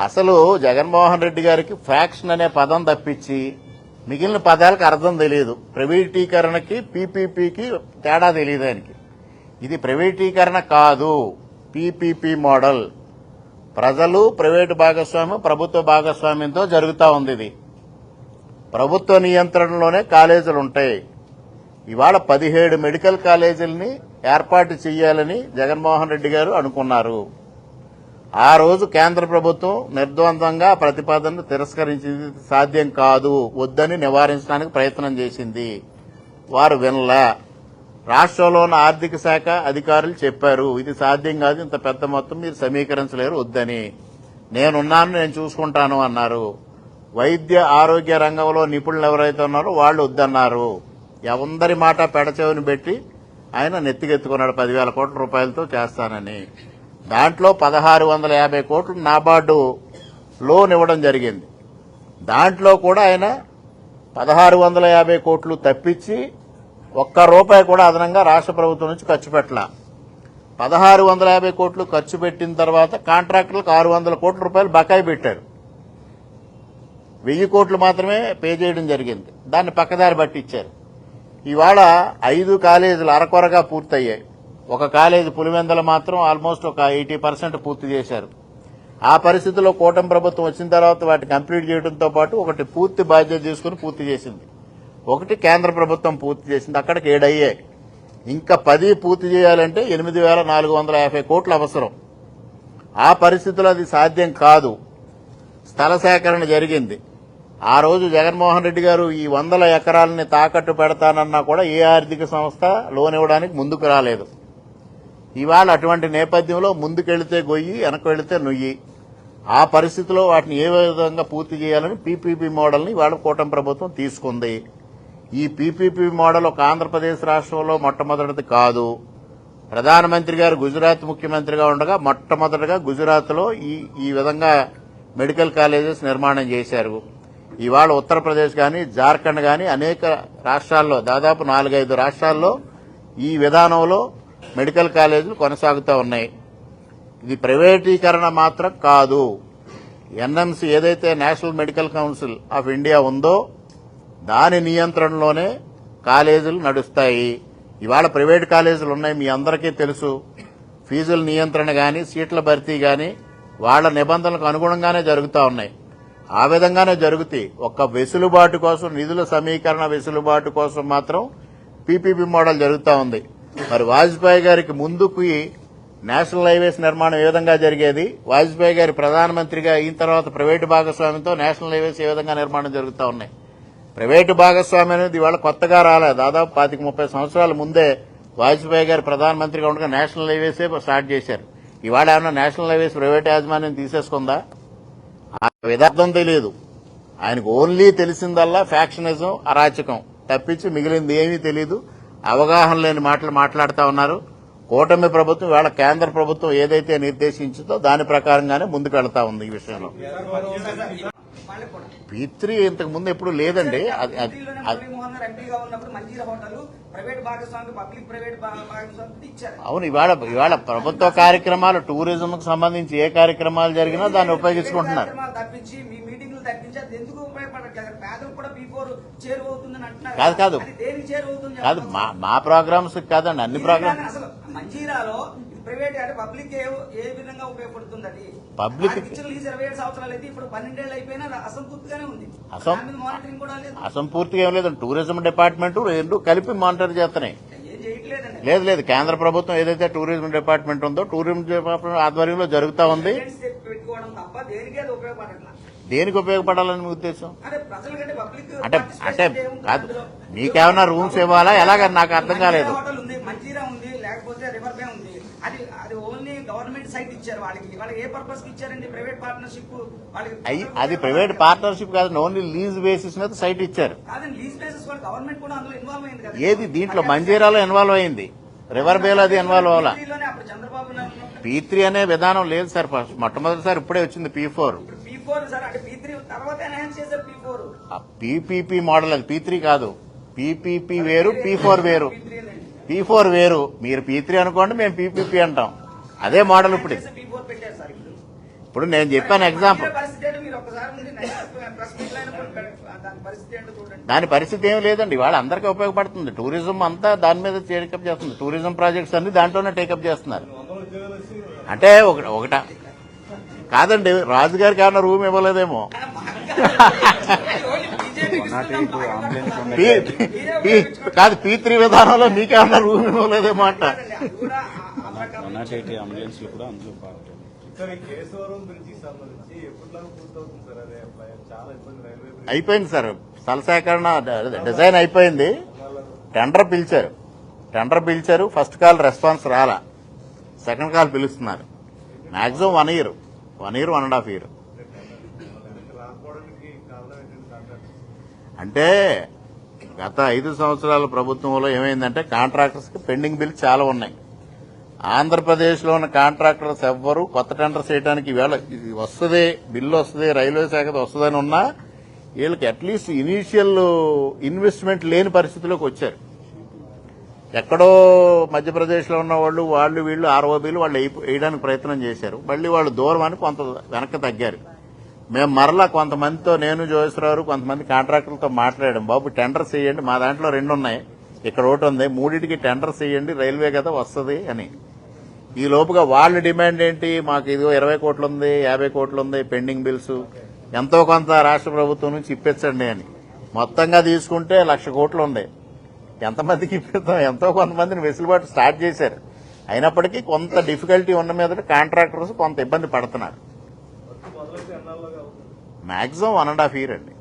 అసలు జగన్మోహన్ రెడ్డి గారికి ఫ్యాక్షన్ అనే పదం తప్పించి మిగిలిన పదాలకు అర్థం తెలియదు. ప్రైవేటీకరణకి పీపీపీకి తేడా తెలియదు ఆయనకి. ఇది ప్రైవేటీకరణ కాదు. PPP model. ప్రజలు ప్రైవేటు భాగస్వామ్యం ప్రభుత్వ భాగస్వామ్యంతో జరుగుతూ ఉంది ఇది. ప్రభుత్వ నియంత్రణలోనే కాలేజీలు ఉంటాయి. ఇవాళ పదిహేడు మెడికల్ కాలేజీలని ఏర్పాటు చేయాలని జగన్మోహన్ రెడ్డి గారు అనుకున్నారు. ఆ రోజు కేంద్ర ప్రభుత్వం నిర్ద్వందంగా ప్రతిపాదనను తిరస్కరించింది. సాధ్యం కాదు వద్దని నివారించడానికి ప్రయత్నం చేసింది. వారు వినలా. రాష్ట్రంలో ఉన్న ఆర్థిక శాఖ అధికారులు చెప్పారు ఇది సాధ్యం కాదు ఇంత పెద్ద మొత్తం మీరు సమీకరించలేరు వద్దని. నేనున్నాను నేను చూసుకుంటాను అన్నారు. వైద్య ఆరోగ్య రంగంలో నిపుణులు ఎవరైతే ఉన్నారో వాళ్ళు వద్దన్నారు. ఎవరి మాట పెడచెవిని పెట్టి ఆయన నెత్తికెత్తుకున్నాడు. పదివేల కోట్ల రూపాయలతో చేస్తానని. దాంట్లో పదహారు వందల యాభై కోట్లు నాబార్డు లోన్ ఇవ్వడం జరిగింది. దాంట్లో కూడా ఆయన పదహారు వందల యాభై కోట్లు తప్పించి ఒక్క రూపాయి కూడా అదనంగా రాష్ట్ర ప్రభుత్వం నుంచి ఖర్చు పెట్టలా. పదహారు వందల యాభై కోట్లు ఖర్చు పెట్టిన తర్వాత కాంట్రాక్టులకు ఆరు వందల కోట్ల రూపాయలు బకాయి పెట్టారు. వెయ్యి కోట్లు మాత్రమే పే చేయడం జరిగింది. దాన్ని పక్కదారి పట్టించారు. ఇవాళ ఐదు కాలేజీలు అరకొరగా పూర్తయ్యాయి. ఒక కాలేజీ పులివెందల మాత్రం ఆల్మోస్ట్ ఒక ఎయిటీ పర్సెంట్ పూర్తి చేశారు. ఆ పరిస్థితిలో కూటమి ప్రభుత్వం వచ్చిన తర్వాత వాటిని కంప్లీట్ చేయడంతో పాటు ఒకటి పూర్తి బాధ్యత తీసుకుని పూర్తి చేసింది. ఒకటి కేంద్ర ప్రభుత్వం పూర్తి చేసింది. అక్కడికి ఏడయ్యాయి. ఇంకా పది పూర్తి చేయాలంటే ఎనిమిది వేల నాలుగు వందల యాభై కోట్లు అవసరం. ఆ పరిస్థితిలో అది సాధ్యం కాదు. స్థల సేకరణ జరిగింది. ఆ రోజు జగన్మోహన్ రెడ్డి గారు ఈ వందల ఎకరాలని తాకట్టు పెడతానన్నా కూడా ఏ ఆర్థిక సంస్థ లోన్ ఇవ్వడానికి ముందుకు రాలేదు. ఇవాళ అటువంటి నేపథ్యంలో ముందుకెళ్తే గొయ్యి వెనక వెళితే నుయ్యి. ఆ పరిస్థితిలో వాటిని ఏ విధంగా పూర్తి చేయాలని పీపీపీ మోడల్ని ఇవాళ కూటమి ప్రభుత్వం తీసుకుంది. ఈ పీపీపీ మోడల్ ఒక ఆంధ్రప్రదేశ్ రాష్ట్రంలో మొట్టమొదటిది కాదు. ప్రధానమంత్రి గారు గుజరాత్ ముఖ్యమంత్రిగా ఉండగా మొట్టమొదటిగా గుజరాత్లో ఈ ఈ విధంగా మెడికల్ కాలేజెస్ నిర్మాణం చేశారు. ఇవాళ ఉత్తరప్రదేశ్ కానీ జార్ఖండ్ కానీ అనేక రాష్ట్రాల్లో దాదాపు నాలుగైదు రాష్ట్రాల్లో ఈ విధానంలో మెడికల్ కాలేజీలు కొనసాగుతూ ఉన్నాయి. ఇది ప్రైవేటీకరణ మాత్రం కాదు. ఎన్ఎంసీ ఏదైతే national medical council of India ఉందో దాని నియంత్రణలోనే కాలేజీలు నడుస్తాయి. ఇవాళ ప్రైవేట్ కాలేజీలు ఉన్నాయి మీ అందరికీ తెలుసు. ఫీజుల నియంత్రణ కానీ సీట్ల భర్తీ కానీ వాళ్ళ నిబంధనలకు అనుగుణంగానే జరుగుతూ ఉన్నాయి. ఆ విధంగానే జరుగుతాయి. ఒక్క వెసులుబాటు కోసం నిధుల సమీకరణ వెసులుబాటు కోసం మాత్రం పీపీపీ మోడల్ జరుగుతూ ఉంది. మరి వాజ్పేయి గారికి ముందుకు నేషనల్ హైవేస్ నిర్మాణం ఏ విధంగా జరిగేది? వాజ్పేయి గారి ప్రధానమంత్రిగా అయిన తర్వాత ప్రైవేటు భాగస్వామ్యంతో నేషనల్ హైవేస్ ఏ విధంగా నిర్మాణం జరుగుతూ ఉన్నాయి? ప్రైవేటు భాగస్వామ్యం అనేది ఇవాళ కొత్తగా రాలే దాదాపు పాతిక ముప్పై సంవత్సరాల ముందే వాజ్పేయి గారు ప్రధానమంత్రిగా ఉండగా నేషనల్ హైవేసే స్టార్ట్ చేశారు. ఇవాళ ఏమన్నా నేషనల్ హైవేస్ ప్రైవేట్ యాజమాన్యం తీసేసుకుందా? ఆ విధార్థం తెలియదు. ఆయనకు ఓన్లీ తెలిసిందల్లా ఫ్యాక్షనిజం అరాచకం. తప్పించి మిగిలింది ఏమీ తెలియదు అవగాహన లేని మాటలు మాట్లాడుతూ ఉన్నారు. కూటమి ప్రభుత్వం ఇవాళ కేంద్ర ప్రభుత్వం ఏదైతే నిర్దేశించిందో దాని ప్రకారంగానే ముందుకు వెళ్తా ఉంది ఈ విషయంలో. పిత్రి ఇంతకు ముందు ఎప్పుడు లేదండి. అవును ఇవాళ ఇవాళ ప్రభుత్వ కార్యక్రమాలు టూరిజంకు సంబంధించి ఏ కార్యక్రమాలు జరిగినా దాన్ని ఉపయోగించుకుంటున్నారు. కార్యక్రమాలు తప్పించి మీ మీటింగ్లు తప్పించి అది ఎందుకు ఉపయోగపడట్లేదు? పేదలు కూడా బీ ఫోర్ చేరువవుతుందని అంటున్నారు. కాదు, కాదు. అది దేనికి చేరువవుతుంది కాదు మా మా ప్రోగ్రామ్స్ కాదండి అన్ని ప్రోగ్రామ్ కానీ అసలు మంజీరాలో ప్రైవేట్ అంటే పబ్లిక్ ఏ విధంగా ఉపయోగపడుతుంది అది Public- ఆ ఇచ్చిన లీజ్ ఇరవై ఏడు సంవత్సరాలు అయితే ఇప్పుడు పన్నెండేళ్ళు అయిపోయినా అసంపూర్తిగానే ఉంది. అసం- దాని మీద మానిటరింగ్ కూడా లేదు. అసంపూర్తిగా ఏం లేదు. టూరిజం డిపార్ట్మెంట్ రెండు కలిపి మానిటర్ చేస్తున్నాయి. లేదు లేదు. కేంద్ర ప్రభుత్వం ఏదైతే టూరిజం డిపార్ట్మెంట్ ఉందో టూరిజం డిపార్ట్మెంట్ ఆధ్వర్యంలో జరుగుతా ఉంది. Evidence పెట్టుకోవడం తప్ప దేనికి ఉపయోగపడాలని మీ ఉద్దేశం? అంటే అంటే కాదు? మీకేమన్నా రూమ్స్ ఇవ్వాలా? ఎలాగని నాకు అర్థం కాలేదు. అది ప్రైవేట్ పార్ట్నర్షిప్ కాదు. ఓన్లీ లీజ్ బేసిస్ మీద సైట్ ఇచ్చారు. ఏది? దీంట్లో మంజీరాలో ఇన్వాల్వ్ అయింది. రివర్ బేలో అది ఇన్వాల్వ్ అవ్వాలా? పీ త్రీ అనే విధానం లేదు సార్. మొట్టమొదటిసారి ఇప్పుడే వచ్చింది పీ ఫోర్ ఫోర్ సార్ అంటే పీ త్రీ తర్వాత ఎన్హాన్స్ చేశారు పీ ఫోర్ పీపీపీ మోడల్ అది పీ త్రీ కాదు. పీపీపీ వేరు పీ ఫోర్ వేరు. పీ ఫోర్ వేరు. మీరు పీ త్రీ అనుకోండి మేము పీపీపీ అంటాం. అదే మోడల్ ఇప్పుడు. ఇప్పుడు. నేను చెప్పాను ఎగ్జాంపుల్ దాని పరిస్థితి ఏం లేదండి. ఇవాళ అందరికీ ఉపయోగపడుతుంది. టూరిజం అంతా దాని మీద టేకప్ చేస్తుంది. టూరిజం ప్రాజెక్ట్స్ అన్ని దాంట్లోనే టేకప్ చేస్తున్నారు. అంటే ఒక ఒకట కాదండి రాజుగారికి ఏమన్నా రూమ్ ఇవ్వలేదేమో. కాదు పీ త్రీ విధానంలో మీకేమన్నా రూమ్ ఇవ్వలేదేమో అంట. అంబులెన్స్ కూడా అందులో అయిపోయింది సార్. స్థల సేకరణ డిజైన్ అయిపోయింది. టెండర్ పిలిచారు. టెండర్ పిలిచారు. ఫస్ట్ కాల్ రెస్పాన్స్ రాలా. సెకండ్ కాల్ పిలుస్తున్నారు. Maximum one year. One year one and half year. అంటే గత ఐదు సంవత్సరాల ప్రభుత్వంలో ఏమైందంటే కాంట్రాక్టర్స్కి పెండింగ్ బిల్స్ చాలా ఉన్నాయి. ఆంధ్రప్రదేశ్లో ఉన్న కాంట్రాక్టర్స్ ఎవ్వరు కొత్త టెండర్స్ చేయడానికి వేళ ఇది వస్తుంది బిల్లు వస్తుంది రైల్వే శాఖ వస్తుందని ఉన్నా వీళ్ళకి అట్లీస్ట్ ఇనీషియల్ ఇన్వెస్ట్మెంట్ లేని పరిస్థితిలోకి వచ్చారు. ఎక్కడో మధ్యప్రదేశ్లో ఉన్న వాళ్ళు వాళ్ళు వీళ్ళు ఆర్ఓబీలు వాళ్ళు వేయడానికి ప్రయత్నం చేశారు. మళ్ళీ వాళ్ళు దూరం అని కొంత వెనక్కి తగ్గారు. మేము మరలా కొంతమందితో నేను జోగేశ్వరరావు కొంతమంది కాంట్రాక్టర్లతో మాట్లాడాం. బాబు టెండర్స్ వేయండి మా దాంట్లో రెండు ఉన్నాయి ఇక్కడ ఒకటి ఉంది. మూడింటికి టెండర్స్ వేయండి రైల్వే కదా వస్తుంది అని. ఈ లోపుగా వాళ్ళ డిమాండ్ ఏంటి? మాకు ఇదిగో ఇరవై కోట్లు ఉంది యాభై కోట్లు ఉంది పెండింగ్ బిల్స్. ఎంతో కొంత రాష్ట్ర ప్రభుత్వం నుంచి ఇప్పించండి అని. మొత్తంగా తీసుకుంటే లక్ష కోట్లు ఉంది ఎంతమందికి ఇప్పిస్తాం? ఎంతో కొంతమందిని వెసులుబాటు స్టార్ట్ చేశారు. అయినప్పటికీ కొంత డిఫికల్టీ ఉన్న మీద కాంట్రాక్టర్స్ కొంత ఇబ్బంది పడుతున్నారు. Maximum one and half year అండి.